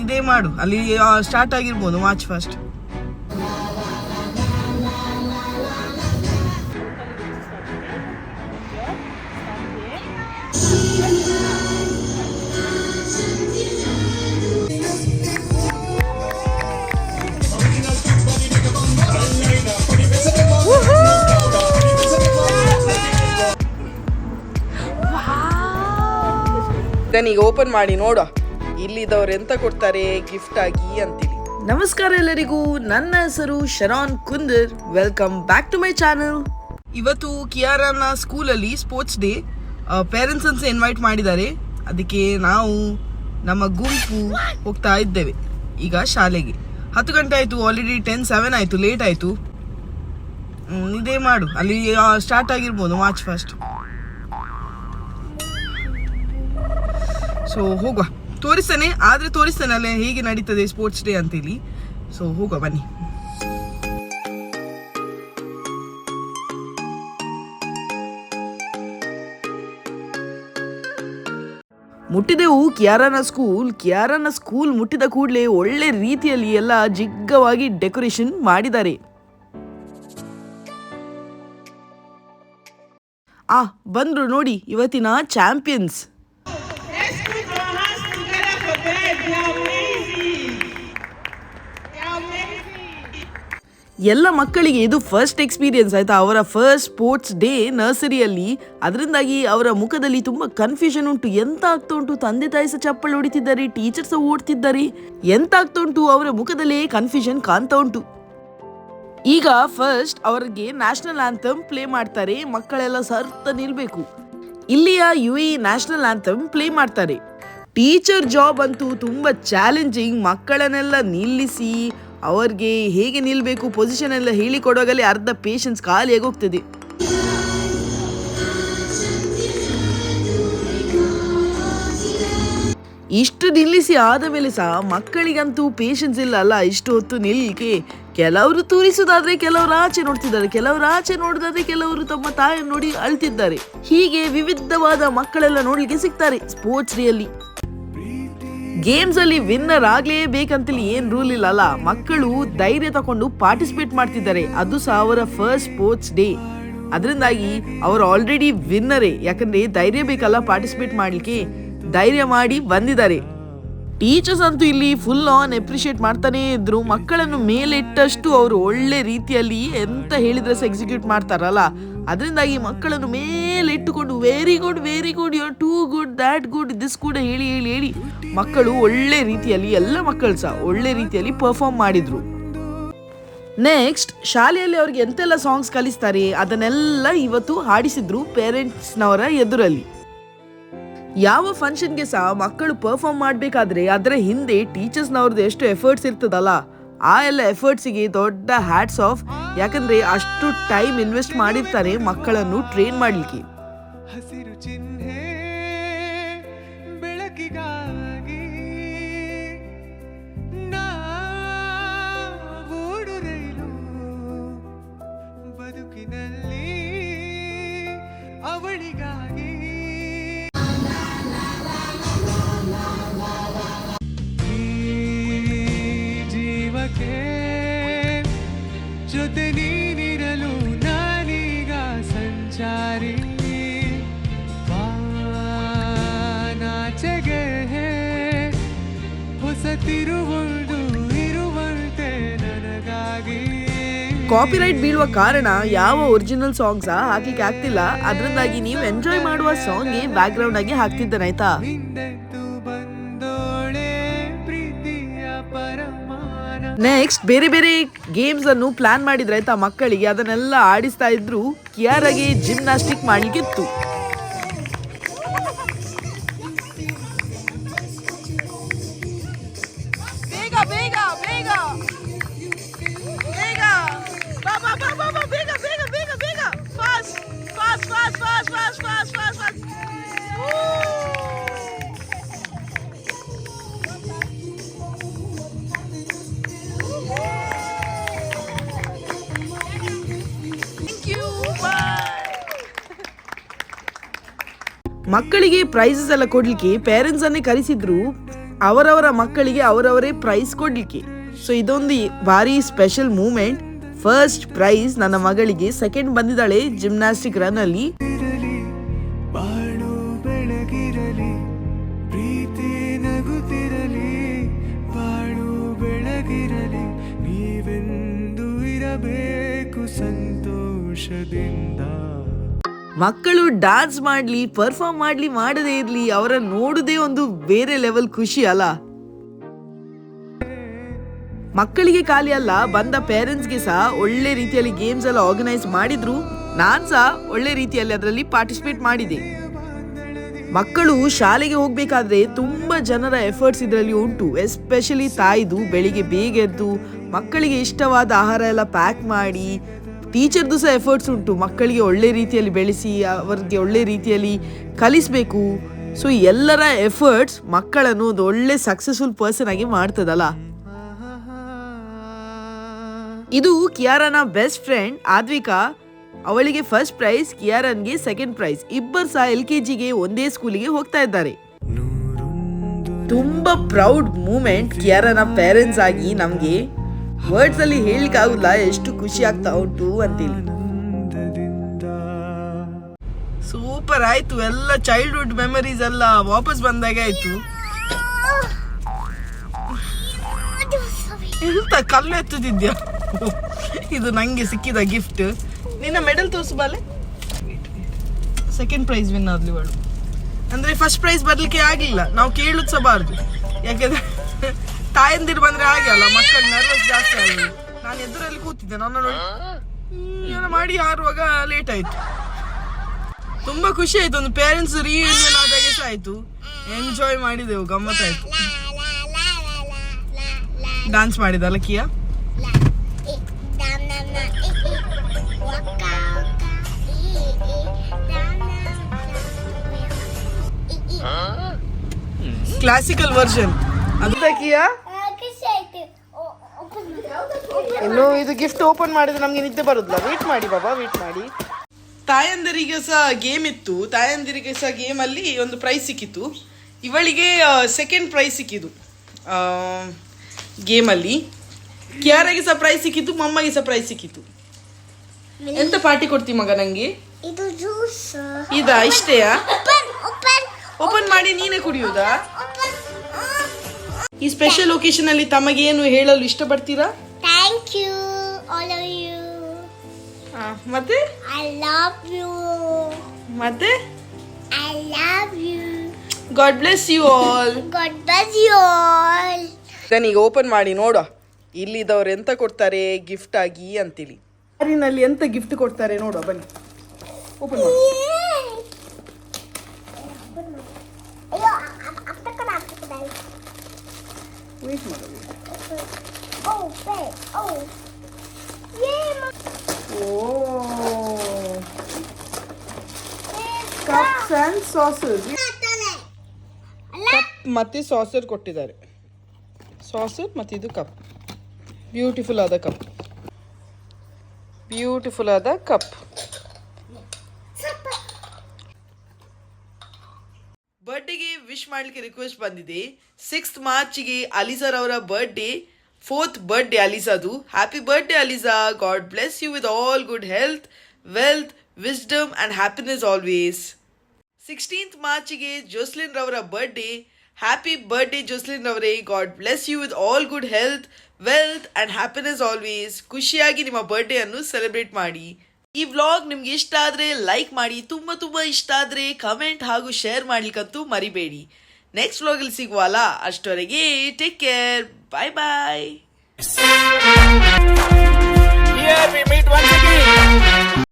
ಇದೇ ಮಾಡು. ಅಲ್ಲಿ ಸ್ಟಾರ್ಟ್ ಆಗಿರ್ಬೋದು ಮಾರ್ಚ್ ಫಸ್ಟ್ ಈಗ ಓಪನ್ ಮಾಡಿ ನೋಡುವ ಇಲ್ಲಿದ್ದವ್ರು ಎಂತ ಕೊಡ್ತಾರೆ ಗಿಫ್ಟ್ ಆಗಿ ಅಂತೇಳಿ. ನಮಸ್ಕಾರ ಎಲ್ಲರಿಗೂ. ನನ್ನ ಹೆಸರು Sharon Kundar. Welcome back to my channel ಇವತ್ತು ಕಿಯಾರನ ಸ್ಕೂಲಲ್ಲಿ ಸ್ಪೋರ್ಟ್ಸ್ ಡೇ ಪೇರೆಂಟ್ಸ್ ಅನ್ಸ್ ಇನ್ವೈಟ್ ಮಾಡಿದ್ದಾರೆ. ಅದಕ್ಕೆ ನಾವು ನಮ್ಮ ಗುಂಪು ಹೋಗ್ತಾ ಇದ್ದೇವೆ ಈಗ ಶಾಲೆಗೆ. ಹತ್ತು ಗಂಟೆ ಆಯಿತು ಆಲ್ರೆಡಿ ಟೆನ್ ಸೆವೆನ್ ಆಯಿತು ಲೇಟ್ ಆಯಿತು. ಇದೇ ಮಾಡು. ಅಲ್ಲಿ ಸ್ಟಾರ್ಟ್ ಆಗಿರ್ಬೋದು ಮಾರ್ಚ್ ಫಸ್ಟ್ ಸೊ ಹೋಗುವ. ತೋರಿಸ್ತೇನೆ, ಆದ್ರೆ ತೋರಿಸ್ತಾನೆ ಅಲ್ಲೇ ಹೇಗೆ ನಡೀತದೆ ಸ್ಪೋರ್ಟ್ಸ್ ಡೇ ಅಂತೇಳಿ. ಸೊ ಹೋಗ ಬನ್ನಿ. ಮುಟ್ಟಿದೆವು ಕಿಯಾರನ ಸ್ಕೂಲ್ ಕಿಯಾರನ ಸ್ಕೂಲ್ ಮುಟ್ಟಿದ ಕೂಡಲೇ ಒಳ್ಳೆ ರೀತಿಯಲ್ಲಿ ಎಲ್ಲ ಜಿಗ್ಗವಾಗಿ ಡೆಕೋರೇಷನ್ ಮಾಡಿದ್ದಾರೆ. ಆ, ಬಂದ್ರು ನೋಡಿ, ಇವತ್ತಿನ ಚಾಂಪಿಯನ್ಸ್ ಎಲ್ಲ ಮಕ್ಕಳಿಗೆ ಇದು ಫಸ್ಟ್ ಎಕ್ಸ್ಪೀರಿಯನ್ಸ್ ಆಯ್ತಾ? ಅವರ ಫಸ್ಟ್ ಸ್ಪೋರ್ಟ್ಸ್ ಡೇ ನರ್ಸರಿಯಲ್ಲಿ ಅದರಿಂದಾಗಿ ಅವರ ಮುಖದಲ್ಲಿ ತುಂಬಾ ಕನ್ಫ್ಯೂಷನ್ ಉಂಟು. ಎಂತ ಆಗ್ತಾ ಉಂಟು? ತಂದೆ ತಾಯಿ ಸಹ ಚಪ್ಪಲ್ ಹೊಡಿತಿದ್ದಾರೆ ಟೀಚರ್ಸ್ ಓಡ್ತಿದ್ದಾರೆ. ಎಂತ ಆಗ್ತಾ ಉಂಟು? ಅವರ ಮುಖದಲ್ಲೇ ಕನ್ಫ್ಯೂಷನ್ ಕಾಣ್ತಾ ಉಂಟು. ಈಗ ಫಸ್ಟ್ ಅವರಿಗೆ ನ್ಯಾಷನಲ್ ಆಂಥಮ್ ಪ್ಲೇ ಮಾಡ್ತಾರೆ. ಮಕ್ಕಳೆಲ್ಲ ಸರ್ತ ನಿಲ್ಬೇಕು. ಇಲ್ಲಿಯ U A national anthem play ಮಾಡ್ತಾರೆ. ಟೀಚರ್ ಜಾಬ್ ಅಂತೂ ತುಂಬ ಚಾಲೆಂಜಿಂಗ್. ಮಕ್ಕಳನ್ನೆಲ್ಲ ನಿಲ್ಲಿಸಿ, ಅವ್ರಿಗೆ ಹೇಗೆ ನಿಲ್ಲಬೇಕು ಪೊಸಿಷನ್ ಎಲ್ಲ ಹೇಳಿಕೊಡುವಾಗಲೇ ಅರ್ಧ ಪೇಷನ್ಸ್ ಖಾಲಿಯಾಗಿ ಹೋಗ್ತದೆ ಇಷ್ಟು ನಿಲ್ಲಿಸಿ ಆದ ಮೇಲೆ ಸಹ ಮಕ್ಕಳಿಗಂತೂ ಪೇಷನ್ಸ್ ಇಲ್ಲ. ಅಲ್ಲ, ಇಷ್ಟು ಹೊತ್ತು ನಿಲ್ಲಿಕೆ. ಕೆಲವರು ತೂರಿಸುದಾದ್ರೆ ಕೆಲವರು ಆಚೆ ನೋಡ್ತಿದ್ದಾರೆ. ಕೆಲವರು ಆಚೆ ನೋಡಿದಾದ್ರೆ ಕೆಲವರು ತಮ್ಮ ತಾಯಿ ನೋಡಿ ಅಳ್ತಿದ್ದಾರೆ. ಹೀಗೆ ವಿವಿಧವಾದ ಮಕ್ಕಳೆಲ್ಲ ನೋಡ್ಲಿಕ್ಕೆ ಸಿಗ್ತಾರೆ ಸ್ಪೋರ್ಟ್ಸ್ ಡೇ ಅಲ್ಲಿ. ಗೇಮ್ಸ್ ಅಲ್ಲಿ ವಿನ್ನರ್ ಆಗ್ಲೇಬೇಕಂತೇಳಿ ಏನ್ ರೂಲ್ ಇಲ್ಲ ಅಲ್ಲ? ಮಕ್ಕಳು ಧೈರ್ಯ ತಕೊಂಡು ಪಾರ್ಟಿಸಿಪೇಟ್ ಮಾಡ್ತಿದ್ದಾರೆ. ಅದು ಸಹ ಅವರ ಫಸ್ಟ್ ಸ್ಪೋರ್ಟ್ಸ್ ಡೇ ಅದರಿಂದಾಗಿ ಅವರು ಆಲ್ರೆಡಿ ವಿನ್ನರೇ ಯಾಕಂದ್ರೆ ಧೈರ್ಯ ಬೇಕಲ್ಲ ಪಾರ್ಟಿಸಿಪೇಟ್ ಮಾಡ್ಲಿಕ್ಕೆ. ಧೈರ್ಯ ಮಾಡಿ ಬಂದಿದ್ದಾರೆ. ಟೀಚರ್ಸ್ ಅಂತೂ ಇಲ್ಲಿ ಫುಲ್ ಆನ್ ಎಪ್ರಿಷಿಯೇಟ್ ಮಾಡ್ತಾನೆ ಇದ್ರು. ಮಕ್ಕಳನ್ನು ಮೇಲಿಟ್ಟಷ್ಟು ಅವರು ಒಳ್ಳೆ ರೀತಿಯಲ್ಲಿ ಎಂತ ಹೇಳಿದ್ರೆ ಸಹ ಎಕ್ಸಿಕ್ಯೂಟ್ ಮಾಡ್ತಾರಲ್ಲ. ಅದರಿಂದಾಗಿ ಮಕ್ಕಳನ್ನು ಮೇಲೆ ಇಟ್ಟುಕೊಂಡು very good very good you too good that good this ಕೂಡ ಹೇಳಿ ಹೇಳಿ ಹೇಳಿ ಮಕ್ಕಳು ಒಳ್ಳೆ ರೀತಿಯಲ್ಲಿ, ಎಲ್ಲ ಮಕ್ಕಳು ಸಹ ಒಳ್ಳೆ ರೀತಿಯಲ್ಲಿ ಪರ್ಫಾರ್ಮ್ ಮಾಡಿದ್ರು. ನೆಕ್ಸ್ಟ್ ಶಾಲೆಯಲ್ಲಿ ಅವ್ರಿಗೆ ಎಂತೆಲ್ಲ ಸಾಂಗ್ಸ್ ಕಲಿಸ್ತಾರೆ ಅದನ್ನೆಲ್ಲ ಇವತ್ತು ಹಾಡಿಸಿದ್ರು ಪೇರೆಂಟ್ಸ್ನವರ ಎದುರಲ್ಲಿ. ಯಾವ ಫಂಕ್ಷನ್ಗೆ ಸಹ ಮಕ್ಕಳು ಪರ್ಫಾರ್ಮ್ ಮಾಡಬೇಕಾದ್ರೆ ಅದರ ಹಿಂದೆ ಟೀಚರ್ಸ್ನವ್ರದ್ದು ಎಷ್ಟು ಎಫರ್ಟ್ಸ್ ಇರ್ತದಲ್ಲ? ಆ ಎಲ್ಲ ಎಫರ್ಟ್ಸಿಗೆ ದೊಡ್ಡ ಹ್ಯಾಟ್ಸ್ ಆಫ್ ಯಾಕಂದ್ರೆ ಅಷ್ಟು ಟೈಮ್ ಇನ್ವೆಸ್ಟ್ ಮಾಡಿರ್ತಾರೆ ಮಕ್ಕಳನ್ನು ಟ್ರೈನ್ ಮಾಡಲಿಕ್ಕೆ. ಜೊತೆ ನೀನಿರಲು ನಾನೀಗ ಸಂಚಾರಿ ನಾಚೆಗೆ ಹೊಸ ತಿರುವೊಂದು ಇರುವಂತೆ ನನಗಾಗಿ. ಕಾಪಿರೈಟ್ ಬೀಳುವ ಕಾರಣ ಯಾವ ಒರಿಜಿನಲ್ ಸಾಂಗ್ಸಾ ಹಾಕಿಕ್ ಹಾಕ್ಲಿಕ್ಕೆ ಆಗ್ತಿಲ್ಲ. ಅದರಿಂದಾಗಿ ನೀವು ಎಂಜಾಯ್ ಮಾಡುವ ಸಾಂಗ್ ಬ್ಯಾಕ್ ಗ್ರೌಂಡ್ ಆಗಿ ಹಾಕ್ತಿದ್ದೇನೆ ನೆಕ್ಸ್ಟ್ ಬೇರೆ ಬೇರೆ ಗೇಮ್ಸ್ ಅನ್ನು ಪ್ಲಾನ್ ಮಾಡಿದ್ರೆ ಆಯ್ತಾ ಮಕ್ಕಳಿಗೆ? ಅದನ್ನೆಲ್ಲ ಆಡಿಸ್ತಾ ಇದ್ರು ಕಿಯಾರಾಗಿ ಜಿಮ್ನಾಸ್ಟಿಕ್ ಮಾಡ್ಲಿಕ್ಕಿತ್ತು. ಮಕ್ಕಳಿಗೆ ಪ್ರೈಸಸ್ ಎಲ್ಲ ಕೊಡ್ಲಿಕ್ಕೆ ಪೇರೆಂಟ್ಸ್ ಅನ್ನೇ ಕರೆಸಿದ್ರು, ಅವರವರ ಮಕ್ಕಳಿಗೆ ಅವರವರೇ ಪ್ರೈಸ್ ಕೊಡ್ಲಿಕ್ಕೆ. ಸೊ ಇದೊಂದು ಭಾರಿ ಸ್ಪೆಷಲ್ ಮೂಮೆಂಟ್ ಫಸ್ಟ್ ಪ್ರೈಸ್ ನನ್ನ ಮಗಳಿಗೆ ಸೆಕೆಂಡ್ ಬಂದಿದ್ದಾಳೆ ಜಿಮ್ನಾಸ್ಟಿಕ್ ರನ್ ಅಲ್ಲಿ. ಇರಬೇಕು ಸಂತೋಷದಿಂದ. ಮಕ್ಕಳು ಡಾನ್ಸ್ ಮಾಡ್ಲಿ ಪರ್ಫಾರ್ಮ್ ಮಾಡ್ಲಿ, ಮಾಡದೇ ಇರ್ಲಿ ಅವರ ನೋಡುದೇ ಒಂದು ಬೇರೆ ಲೆವೆಲ್ ಖುಷಿ ಅಲ್ಲ. ಮಕ್ಕಳಿಗೆ ಖಾಲಿ ಅಲ್ಲ, ಬಂದ ಪೇರೆಂಟ್ಸ್ಗೆ ಸಹ ಒಳ್ಳೆ ರೀತಿಯಲ್ಲಿ ಗೇಮ್ಸ್ ಎಲ್ಲ ಆರ್ಗನೈಸ್ ಮಾಡಿದ್ರು. ನಾನ್ ಸಹ ಒಳ್ಳೆ ರೀತಿಯಲ್ಲಿ ಅದರಲ್ಲಿ ಪಾರ್ಟಿಸಿಪೇಟ್ ಮಾಡಿದೆ. ಮಕ್ಕಳು ಶಾಲೆಗೆ ಹೋಗ್ಬೇಕಾದ್ರೆ ತುಂಬಾ ಜನರ ಎಫರ್ಟ್ಸ್ ಇದರಲ್ಲಿ ಉಂಟು. ಎಸ್ಪೆಷಲಿ ತಾಯಿದು, ಬೆಳಿಗ್ಗೆ ಬೇಗ ಎದ್ದು, ಮಕ್ಕಳಿಗೆ ಇಷ್ಟವಾದ ಆಹಾರ ಎಲ್ಲ ಪ್ಯಾಕ್ ಮಾಡಿ ಟೀಚರ್ದು ಸಹ ಎಫರ್ಟ್ಸ್ ಉಂಟು. ಮಕ್ಕಳಿಗೆ ಒಳ್ಳೆ ರೀತಿಯಲ್ಲಿ ಬೆಳೆಸಿ ಅವರಿಗೆ ಒಳ್ಳೆ ರೀತಿಯಲ್ಲಿ ಕಲಿಸಬೇಕು. ಸೊ ಎಲ್ಲರ ಎಫರ್ಟ್ಸ್ ಮಕ್ಕಳನ್ನು ಒಂದು ಒಳ್ಳೆ ಸಕ್ಸಸ್ಫುಲ್ ಪರ್ಸನ್ ಆಗಿ ಮಾಡ್ತದಲ್ಲ? ಇದು ಕಿಯಾರನ ಬೆಸ್ಟ್ ಫ್ರೆಂಡ್ ಆದ್ವಿಕಾ. ಅವಳಿಗೆ ಫಸ್ಟ್ ಪ್ರೈಸ್ ಕಿಯಾರನ್ಗೆ ಸೆಕೆಂಡ್ ಪ್ರೈಸ್ ಇಬ್ಬರು ಸಹ ಎಲ್ ಕೆ ಜಿಗೆ ಒಂದೇ ಸ್ಕೂಲಿಗೆ ಹೋಗ್ತಾ ಇದ್ದಾರೆ. ತುಂಬಾ ಪ್ರೌಡ್ ಮೂಮೆಂಟ್ ಕಿಯಾರನ ಪೇರೆಂಟ್ಸ್ ಆಗಿ ನಮ್ಗೆ. ವರ್ಡ್ಸ್ ಅಲ್ಲಿ ಹೇಳಿಕ್ ಆಗುಲ್ಲ ಎಷ್ಟು ಖುಷಿ ಆಗ್ತಾ ಉಂಟು ಅಂತೇಳಿ ಸೂಪರ್ ಆಯ್ತು, ಎಲ್ಲ ಚೈಲ್ಡ್ಹುಡ್ ಮೆಮರೀಸ್ ಎಲ್ಲ ವಾಪಸ್ ಬಂದಾಗ ಆಯ್ತು. ಎಂತ ಕಲ್ಲು ಎತ್ತುತ್ತಿದ್ಯಾ ಇದು ನಂಗೆ ಸಿಕ್ಕಿದ ಗಿಫ್ಟ್ ನಿನ್ನ ಮೆಡಲ್ ತೋರಿಸು ಬಾಲೆ. ಸೆಕೆಂಡ್ ಪ್ರೈಸ್ ವಿನ್ ಆದ್ಲಿ ಅವಳು ಅಂದ್ರೆ ಫಸ್ಟ್ ಪ್ರೈಸ್ ಬರ್ಲಿಕ್ಕೆ ಆಗಿಲ್ಲ, ನಾವು ಕೇಳುದ್ ಸಬಾರ್ದು ಯಾಕೆಂದ್ರೆ ತಾಯಂದಿರು ಬಂದ್ರೆ ಹಾಗೆ ಅಲ್ಲ, ಮಕ್ಕಳು ನರ್ವಸ್ ಜಾಸ್ತಿ ಆಗಿದೆ ನಾನು ಎದುರಲ್ಲಿ ಕೂತಿದ್ದೆ ನನ್ನ ಏನೋ ಮಾಡಿ ಹಾರುವಾಗ ಲೇಟ್ ಆಯ್ತು. ತುಂಬಾ ಖುಷಿ ಆಯ್ತು, ಒಂದು ಪೇರೆಂಟ್ಸ್ ರೀಯೂನಿಯನ್ ಆದಾಗ ಸಹ ಆಯ್ತು. ಎಂಜಾಯ್ ಮಾಡಿದೆವು ಗಮ್ಮತ್ತಾಯ್ತು ಡಾನ್ಸ್ ಮಾಡಿದಲ್ಲ ಕಿಯಾ? ಕ್ಲಾಸಿಕಲ್ ವರ್ಷನ್ ಅದ ಕಿಯಾ ಇನ್ನು ಇದು ಗಿಫ್ಟ್ ಓಪನ್ ಮಾಡಿದ್ರೆ ನಮ್ಗೆ ನಿದ್ದೆ ಬರುದಿಲ್ಲ. ವೇಟ್ ಮಾಡಿ ಬಾಬಾ ವೇಟ್ ಮಾಡಿ. ತಾಯಂದಿರಿಗೆ ಸಹ ಗೇಮ್ ಇತ್ತು. ತಾಯಂದಿರಿಗೆ ಸಹ ಗೇಮ್ ಅಲ್ಲಿ ಒಂದು ಪ್ರೈಸ್ ಸಿಕ್ಕಿತ್ತು. ಇವಳಿಗೆ ಸೆಕೆಂಡ್ ಪ್ರೈಸ್ ಸಿಕ್ಕಿದ್ದು. ಗೇಮಲ್ಲಿ ಕ್ಯಾರಾಗೆ ಸಹ ಪ್ರೈಸ್ ಸಿಕ್ಕಿತ್ತು ಮಮ್ಮಗೆ ಸಹ ಪ್ರೈಸ್ ಸಿಕ್ಕಿತ್ತು. ಎಂತ ಪಾರ್ಟಿ ಕೊಡ್ತಿ ಮಗ ನಂಗೆ? ಇದು ಇಷ್ಟೇಯಾ? ಓಪನ್ ಮಾಡಿ ನೀನೇ ಕುಡಿಯುವುದಾ? ಓಪನ್ ಈ ಸ್ಪೆಷಲ್ ಲೊಕೇಶನ್ ಅಲ್ಲಿ ತಮಗೆ ಏನು ಹೇಳಲು ಇಷ್ಟಪಡ್ತೀರಾ thank you all of you ಆ, ಮತ್ತೆ ಐ ಲವ್ ಯು ಮತ್ತೆ I love you God bless you all God bless you all ಈಗ ಓಪನ್ ಮಾಡಿ ನೋಡುವ ಇಲ್ಲಿದವ್ರು ಎಂತ ಕೊಡ್ತಾರೆ ಗಿಫ್ಟ್ ಆಗಿ ಅಂತೇಳಿ ಕಾರಿನಲ್ಲಿ ಎಂತ ಗಿಫ್ಟ್ ಕೊಡ್ತಾರೆ ನೋಡುವ ಬನ್ನಿ ಓಪನ್ ಮಾಡಿ ಅಯ್ಯೋ ಅಪ್ಪ ಕಡ ಅಪ್ಪ ಕಡ ವೇಟ್ ಮಾಡಿ ಓ ಕಪ್ಸ್ ಸಾಸರ್ ಮಾತಾನೆ ಕಪ್ ಮತ್ತೆ ಸಾಸರ್ ಕೊಟ್ಟಿದ್ದಾರೆ. ಸಾಸರ್ ಮತ್ತು ಇದು ಕಪ್ ಬ್ಯೂಟಿಫುಲ್ ಆದ ಕಪ್ ಬ್ಯೂಟಿಫುಲ್ ಆದ ಕಪ್ ಮಾಡ್ಲಿಕ್ಕೆ ರಿಕ್ವೆಸ್ಟ್ ಬಂದಿದೆ. ಸಿಕ್ಸ್ತ್ ಮಾರ್ಚ್ಗೆ ಅಲಿಸರ್ ಅವರ birthday fourth birthday ಅಲಿಸಾದು happy birthday Alisa God bless you with all good health wealth wisdom and happiness always sixteenth ಮಾರ್ಚಿಗೆ Joslin ರವರ birthday happy birthday Joslin ರವರೇ. God bless you with all good health wealth and happiness always ಖುಷಿಯಾಗಿ ನಿಮ್ಮ birthday ಅನ್ನು celebrate ಮಾಡಿ. ಈ vlog ನಿಮ್ಗೆ ಇಷ್ಟ ಆದರೆ like ಮಾಡಿ. ತುಂಬ ತುಂಬ ಇಷ್ಟ ಆದರೆ ಕಮೆಂಟ್ ಹಾಗೂ ಶೇರ್ ಮಾಡ್ಲಿಕ್ಕಂತೂ ಮರಿಬೇಡಿ. ನೆಕ್ಸ್ಟ್ ವ್ಲಾಗಲ್ಲಿ ಸಿಗುವಲ್ಲ ಅಷ್ಟೊರೆಗೆ ಟೇಕ್ ಕೇರ್ ಬಾಯ್ ಬಾಯ್